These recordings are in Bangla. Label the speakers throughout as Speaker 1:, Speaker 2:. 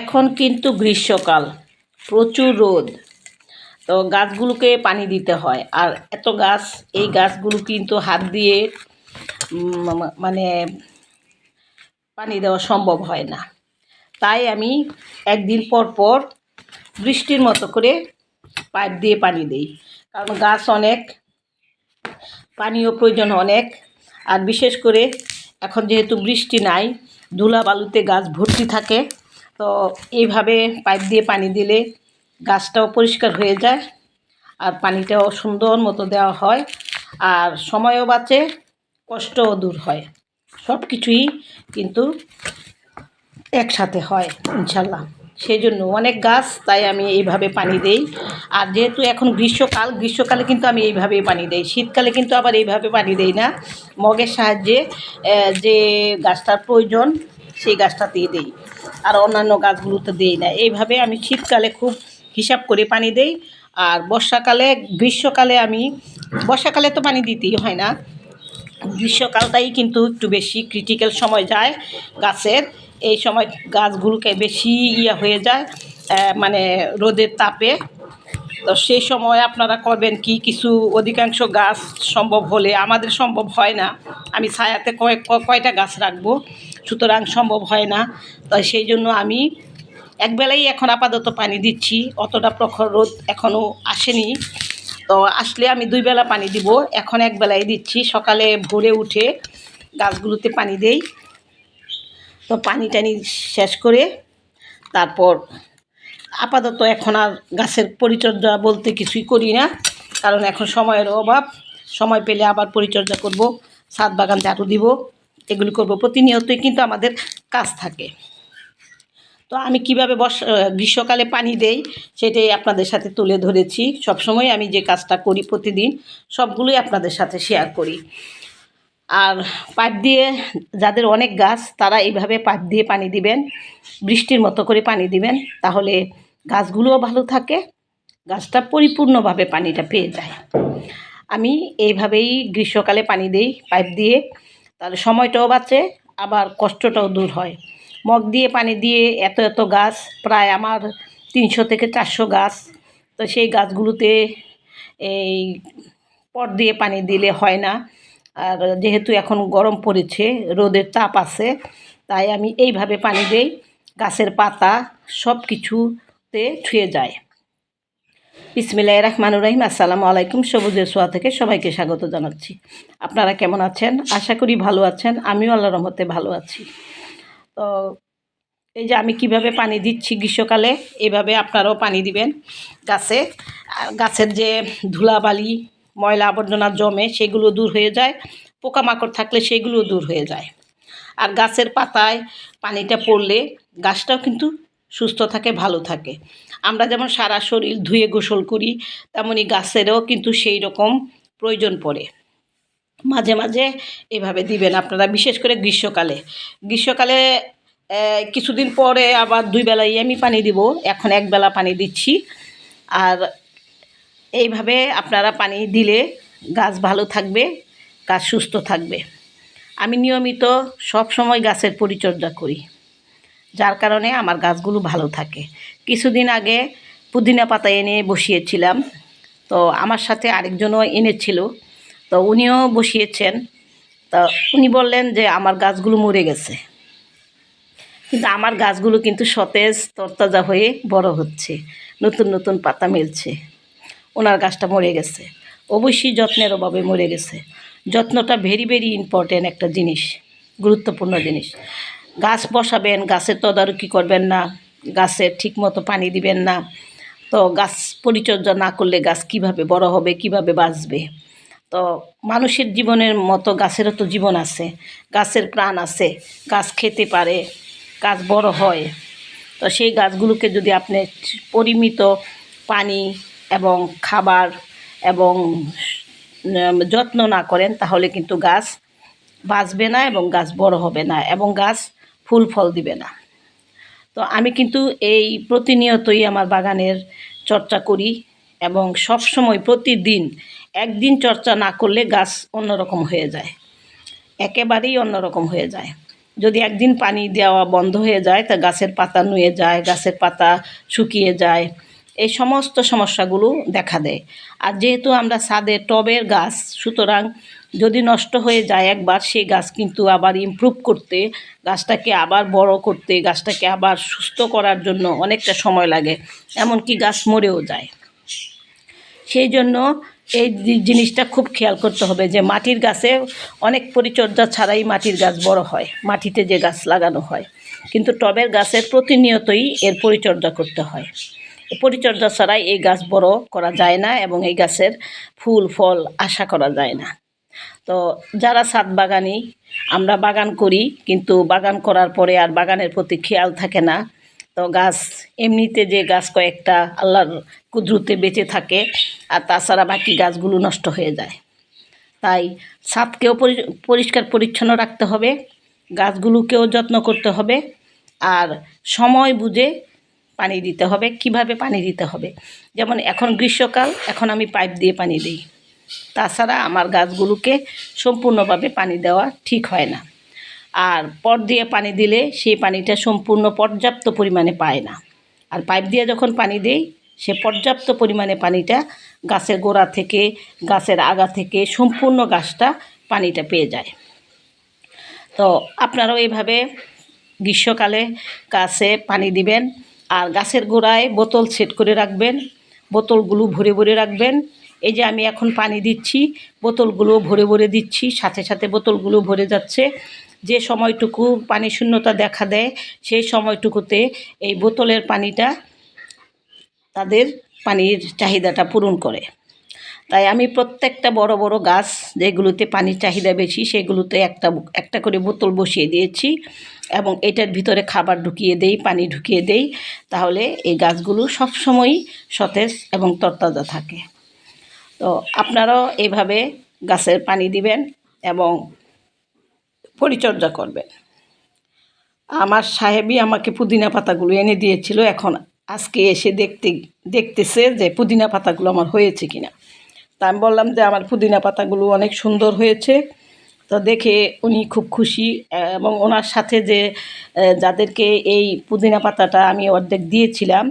Speaker 1: এখন কিন্তু গ্রীষ্মকাল, প্রচুর রোদ। তো গাছগুলোকে পানি দিতে হয়। আর এত গাছ, এই গাছগুলো কিন্তু হাত দিয়ে মানে পানি দেওয়া সম্ভব হয় না। তাই আমি একদিন পর পর বৃষ্টির মতো করে পাইপ দিয়ে পানি দিই। কারণ গাছ অনেক পানীয় প্রয়োজন অনেক। আর বিশেষ করে এখন যেহেতু বৃষ্টি নাই ধুলা বালুতে গাছ ভর্তি থাকে। তো এইভাবে পাইপ দিয়ে পানি দিলে গাছটাও পরিষ্কার হয়ে যায় আর পানিটাও সুন্দর মতো দেওয়া হয় আর সময়ও বাঁচে, কষ্টও দূর হয়। সব কিছুই কিন্তু একসাথে হয়, ইনশাল্লাহ। সেই জন্য অনেক গাছ, তাই আমি এইভাবে পানি দেই। আর যেহেতু এখন গ্রীষ্মকাল, গ্রীষ্মকালে কিন্তু আমি এইভাবেই পানি দেই। শীতকালে কিন্তু আবার এইভাবে পানি দেই না। মগের সাহায্যে যে গাছটার প্রয়োজন, সেই গাছটাতেই দেই। আর অন্যান্য গাছগুলোতে দেই না। এইভাবে আমি শীতকালে খুব হিসাব করে পানি দেই। আর বর্ষাকালে, গ্রীষ্মকালে আমি, বর্ষাকালে তো পানি দিতেই হয় না। গ্রীষ্মকালটাই কিন্তু একটু বেশি ক্রিটিক্যাল সময় যায় গাছের। এই সময় গাছগুলোকে বেশি ইয়ে হয়ে যায় মানে রোদের তাপে। তো সেই সময় আপনারা করবেন কি, কিছু অধিকাংশ গাছ সম্ভব হলে, আমাদের সম্ভব হয় না, আমি ছায়াতে কয়েক, কয়টা গাছ রাখব, সুতরাং সম্ভব হয় না। তাই সেই জন্য আমি একবেলাই এখন আপাতত পানি দিচ্ছি, অতটা প্রখর রোদ এখনও আসেনি। তো আসলে আমি দুই বেলা পানি দিব, এখন এক বেলায় দিচ্ছি, সকালে ভোরে উঠে গাছগুলোতে পানি দেই। তো পানি টানি শেষ করে তারপর আপাতত এখন আর গাছের পরিচর্যা বলতে কিছুই করি না, কারণ এখন সময়ের অভাব। সময় পেলে আবার পরিচর্যা করব ছাদ বাগান ঝাড়ু দিব, এগুলি করব প্রতিনিয়তই কিন্তু আমাদের কাজ থাকে। তো আমি কীভাবে বর্ষ, গ্রীষ্মকালে পানি দেই সেটাই আপনাদের সাথে তুলে ধরেছি। সবসময় আমি যে কাজটা করি প্রতিদিন, সবগুলোই আপনাদের সাথে শেয়ার করি। আর পাইপ দিয়ে যাদের অনেক গাছ, তারা এইভাবে পাইপ দিয়ে পানি দিবেন, বৃষ্টির মতো করে পানি দিবেন, তাহলে গাছগুলোও ভালো থাকে, গাছটা পরিপূর্ণভাবে পানিটা পেয়ে যায়। আমি এইভাবেই গ্রীষ্মকালে পানি দিই, পাইপ দিয়ে, তাহলে সময়টাও বাঁচে, আবার কষ্টটাও দূর হয়। মগ দিয়ে পানি দিয়ে এত এত গাছ, প্রায় আমার তিনশো থেকে চারশো গাছ, তো সেই গাছগুলোতে এই পট দিয়ে পানি দিলে হয় না। আর যেহেতু এখন গরম পড়েছে, রোদের তাপ আছে, তাই আমি এইভাবে পানি দেই, গাছের পাতা সব কিছুতে ছুঁয়ে যায়। বিসমিল্লাহ রহমানুর রহিম, আসসালামু আলাইকুম সবুজের সোয়া থেকে সবাইকে স্বাগত জানাচ্ছি। আপনারা কেমন আছেন? আশা করি ভালো আছেন, আমিও আল্লাহ রহমতে ভালো আছি। তো এই যে আমি কীভাবে পানি দিচ্ছি গ্রীষ্মকালে এইভাবে আপনারাও পানি দিবেন গাছে। গাছের যে ধুলাবালি ময়লা আবর্জনা জমে সেগুলো দূর হয়ে যায়, পোকামাকড় থাকলে সেগুলো দূর হয়ে যায়। আর গাছের পাতায় পানিটা পড়লে গাছটাও কিন্তু সুস্থ থাকে, ভালো থাকে। আমরা যেমন সারা শরীর ধুয়ে গোসল করি, তেমনি গাছেরও কিন্তু সেই রকম প্রয়োজন পড়ে। মাঝে মাঝে এভাবে দিবেন আপনারা, বিশেষ করে গ্রীষ্মকালে। গ্রীষ্মকালে কিছুদিন পরে আবার দুই বেলাই আমি পানি দিব, এখন এক বেলা পানি দিচ্ছি। আর এইভাবে আপনারা পানি দিলে গাছ ভালো থাকবে, গাছ সুস্থ থাকবে। আমি নিয়মিত সব সময় গাছের পরিচর্যা করি, যার কারণে আমার গাছগুলো ভালো থাকে। কিছুদিন আগে পুদিনা পাতা এনে বসিয়েছিলাম, তো আমার সাথে আরেকজনও এনেছিল, তো উনিও বসিয়েছেন। তো উনি বললেন যে, আমার গাছগুলো মরে গেছে। কিন্তু আমার গাছগুলো কিন্তু সতেজ, তরতাজা হয়ে বড় হচ্ছে, নতুন নতুন পাতা মেলছে। ওনার গাছটা মরে গেছে। অবশ্যই যত্নের অভাবে মরে গেছে। যত্নটা ভেরি ভেরি ইম্পর্ট্যান্ট একটা জিনিস, গুরুত্বপূর্ণ জিনিস। গাছ বসাবেন, গাছের তদারকি করবেন না গাছের ঠিকমতো পানি দিবেন না। তো গাছ পরিচর্যা না করলে গাছ কীভাবে বড় হবে, কীভাবে বাঁচবে? তো মানুষের জীবনের মতো গাছেরও তো জীবন আছে। গাছের প্রাণ আছে, গাছ খেতে পারে, গাছ বড় হয়। তো সেই গাছগুলোকে যদি আপনি পরিমিত পানি এবং খাবার এবং যত্ন না করেন, তাহলে কিন্তু গাছ বাঁচবে না এবং গাছ বড় হবে না এবং গাছ ফুল ফল দিবে না। তো আমি কিন্তু এই প্রতিনিয়তই আমার বাগানের চর্চা করি এবং সব সময় প্রতিদিন একদিন চর্চা না করলে গাছ অন্যরকম হয়ে যায়। একেবারেই অন্যরকম হয়ে যায়। যদি একদিন পানি দেওয়া বন্ধ হয়ে যায়, তা গাছের পাতা নুয়ে যায়, গাছের পাতা শুকিয়ে যায়। এই সমস্ত সমস্যাগুলো দেখা দেয়। আর যেহেতু আমরা ছাদে টবের গাছ, সুতরাং যদি নষ্ট হয়ে যায় একবার, সেই গাছ কিন্তু আবার ইমপ্রুভ করতে, গাছটাকে আবার বড় করতে, গাছটাকে আবার সুস্থ করার জন্য অনেকটা সময় লাগে, এমনকি গাছ মরেও যায়। সেই জন্য এই জিনিসটা খুব খেয়াল করতে হবে যে মাটির গাছে অনেক পরিচর্যা ছাড়াই মাটির গাছ বড় হয়, মাটিতে যে গাছ লাগানো হয়। কিন্তু টবের গাছের প্রতিনিয়তই এর পরিচর্যা করতে হয়। পরিচর্যা ছাড়াই এই গাছ বড় করা যায় না এবং এই গাছের ফুল, ফল আশা করা যায় না। তো যারা ছাদ বাগানি, আমরা বাগান করি, কিন্তু বাগান করার পরে আর বাগানের প্রতি খেয়াল থাকে না। তো গাছ, এমনিতে যে গাছ কয়েকটা আল্লাহর কুদরতে বেঁচে থাকে, আর তাছাড়া বাকি গাছগুলো নষ্ট হয়ে যায়। তাই ছাদকেও পরি- পরিষ্কার পরিচ্ছন্ন রাখতে হবে, গাছগুলোকেও যত্ন করতে হবে, আর সময় বুঝে পানি দিতে হবে। কীভাবে পানি দিতে হবে? যেমন এখন গ্রীষ্মকাল, এখন আমি পাইপ দিয়ে পানি দিই। তাছাড়া আমার গাছগুলোকে সম্পূর্ণভাবে পানি দেওয়া ঠিক হয় না। আর পট দিয়ে পানি দিলে সেই পানিটা সম্পূর্ণ পর্যাপ্ত পরিমাণে পায় না। আর পাইপ দিয়ে যখন পানি দেই, সে পর্যাপ্ত পরিমাণে পানিটা গাছের গোড়া থেকে, গাছের আগা থেকে সম্পূর্ণ গাছটা পানিটা পেয়ে যায়। তো আপনারাও এইভাবে গ্রীষ্মকালে গাছে পানি দিবেন। আর গাছের গোড়ায় বোতল সেট করে রাখবেন, বোতলগুলো ভরে ভরে রাখবেন। এই যে আমি এখন পানি দিচ্ছি, বোতলগুলো ভরে ভরে দিচ্ছি, সাথে সাথে বোতলগুলো ভরে যাচ্ছে। যে সময়টুকু পানি শূন্যতা দেখা দেয়, সেই সময়টুকুতে এই বোতলের পানিটা তাদের পানির চাহিদাটা পূরণ করে। তাই আমি প্রত্যেকটা বড় বড় গাছ যেগুলোতে পানির চাহিদা বেশি, সেগুলোতে একটা একটা করে বোতল বসিয়ে দিয়েছি এবং এটার ভিতরে খাবার ঢুকিয়ে দেই, পানি ঢুকিয়ে দেই, তাহলে এই গাছগুলো সবসময়ই সতেজ এবং তরতাজা থাকে। তো আপনারাও এইভাবে গাছের পানি দিবেন এবং পরিচর্যা করবেন। আমার সাহেবই আমাকে পুদিনা পাতাগুলো এনে দিয়েছিল, এখন আজকে এসে দেখতে, দেখতেছে যে পুদিনা পাতাগুলো আমার হয়েছে কিনা। তা আমি বললাম যে আমার পুদিনা পাতাগুলো অনেক সুন্দর হয়েছে। তো দেখে উনি খুব খুশি এবং ওনার সাথে যে যাদেরকে এই পুদিনা পাতাটা আমি অর্ধেক দিয়েছিলাম,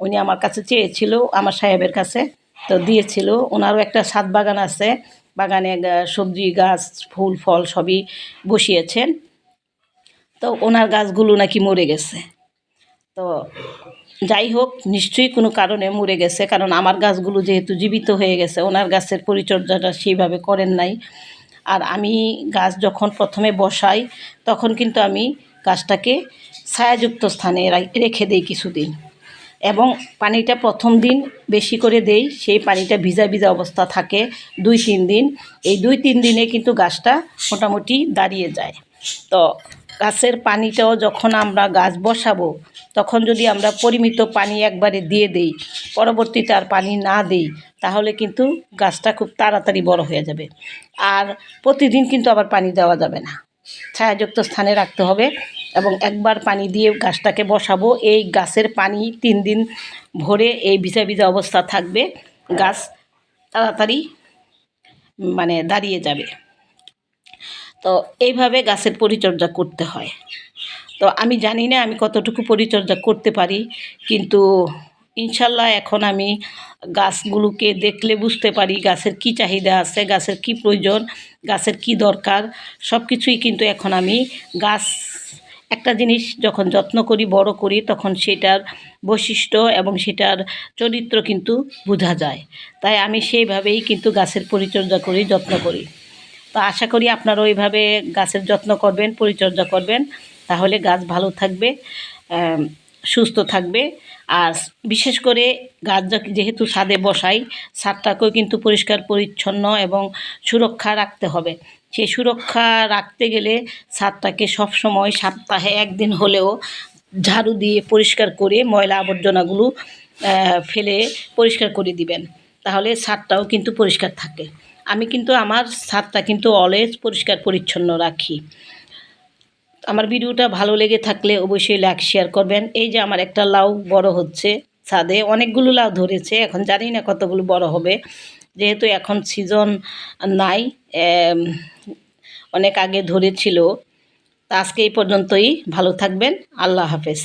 Speaker 1: উনি আমার কাছে চেয়েছিল, আমার সাহেবের কাছে তো দিয়েছিল। ওনারও একটা ছাদ বাগান আছে, বাগানে সবজি, গাছ, ফুল, ফল সবই বসিয়েছেন। তো ওনার গাছগুলো নাকি মরে গেছে। তো যাই হোক নিশ্চয়ই কোনো কারণে মরে গেছে, কারণ আমার গাছগুলো যেহেতু জীবিত হয়ে গেছে, ওনার গাছের পরিচর্যাটা সেইভাবে করেন নাই। আর আমি গাছ যখন প্রথমে বসাই, তখন কিন্তু আমি গাছটাকে ছায়াযুক্ত স্থানে রেখে দিই কিছুদিন। এবং পানিটা প্রথম দিন বেশি করে দেই, সেই পানিটা ভিজা ভিজা অবস্থা থাকে দুই তিন দিন। এই দুই তিন দিনে কিন্তু গাছটা মোটামুটি দাঁড়িয়ে যায়। তো গাছের পানিটাও যখন আমরা গাছ বসাবো, তখন যদি আমরা পরিমিত পানি একবারে দিয়ে দেই, পরবর্তীতে আর পানি না দেই, তাহলে কিন্তু গাছটা খুব তাড়াতাড়ি বড় হয়ে যাবে। আর প্রতিদিন কিন্তু আবার পানি দেওয়া যাবে না। ছায়াযুক্ত স্থানে রাখতে হবে এবং একবার পানি দিয়ে গাছটাকে বসাবো। এই গাছের পানি তিন দিন ভরে এই ভিজা ভিজা অবস্থা থাকবে। গাছ তাড়াতাড়ি মানে দাঁড়িয়ে যাবে। তো এইভাবে গাছের পরিচর্যা করতে হয়। তো আমি জানি না আমি কতটুকু পরিচর্যা করতে পারি, কিন্তু ইনশাল্লাহ এখন আমি গাছগুলোকে দেখলে বুঝতে পারি গাছের কি চাহিদা আছে, গাছের কি প্রয়োজন, গাছের কি দরকার সব কিছুই কিন্তু এখন আমি গাছ, একটা জিনিস যখন যত্ন করি, বড় করি, তখন সেটার বৈশিষ্ট্য এবং সেটার চরিত্র কিন্তু বোঝা যায়। তাই আমি সেইভাবেই কিন্তু গাছের পরিচর্যা করি, যত্ন করি। তো আশা করি আপনারা ওইভাবে গাছের যত্ন করবেন, পরিচর্যা করবেন। তাহলে গাছ ভালো থাকবে সুস্থ থাকবে। আর বিশেষ করে গাছ যেহেতু ছাদে বসাই, ছাদটাকেও কিন্তু পরিষ্কার, পরিচ্ছন্ন এবং সুরক্ষা রাখতে হবে। সেই সুরক্ষা রাখতে গেলে ছাদটাকে সবসময় সপ্তাহে একদিন হলেও ঝাড়ু দিয়ে পরিষ্কার করে ময়লা আবর্জনাগুলো ফেলে পরিষ্কার করে দিবেন। তাহলে ছাদটাও কিন্তু পরিষ্কার থাকে। আমি কিন্তু আমার ছাদটা কিন্তু অলওয়েজ পরিষ্কার, পরিচ্ছন্ন রাখি। আমার ভিডিওটা ভালো লেগে থাকলে অবশ্যই লাইক শেয়ার করবেন। এই যে আমার একটা লাউ বড় হচ্ছে ছাদে, অনেকগুলো লাউ ধরেছে, এখন জানি না কতগুলো বড় হবে। যেহেতু এখন সিজন নাই অনেক আগে ধরেছিল। তা আজকে এই পর্যন্তই, ভালো থাকবেন, আল্লাহ হাফেজ।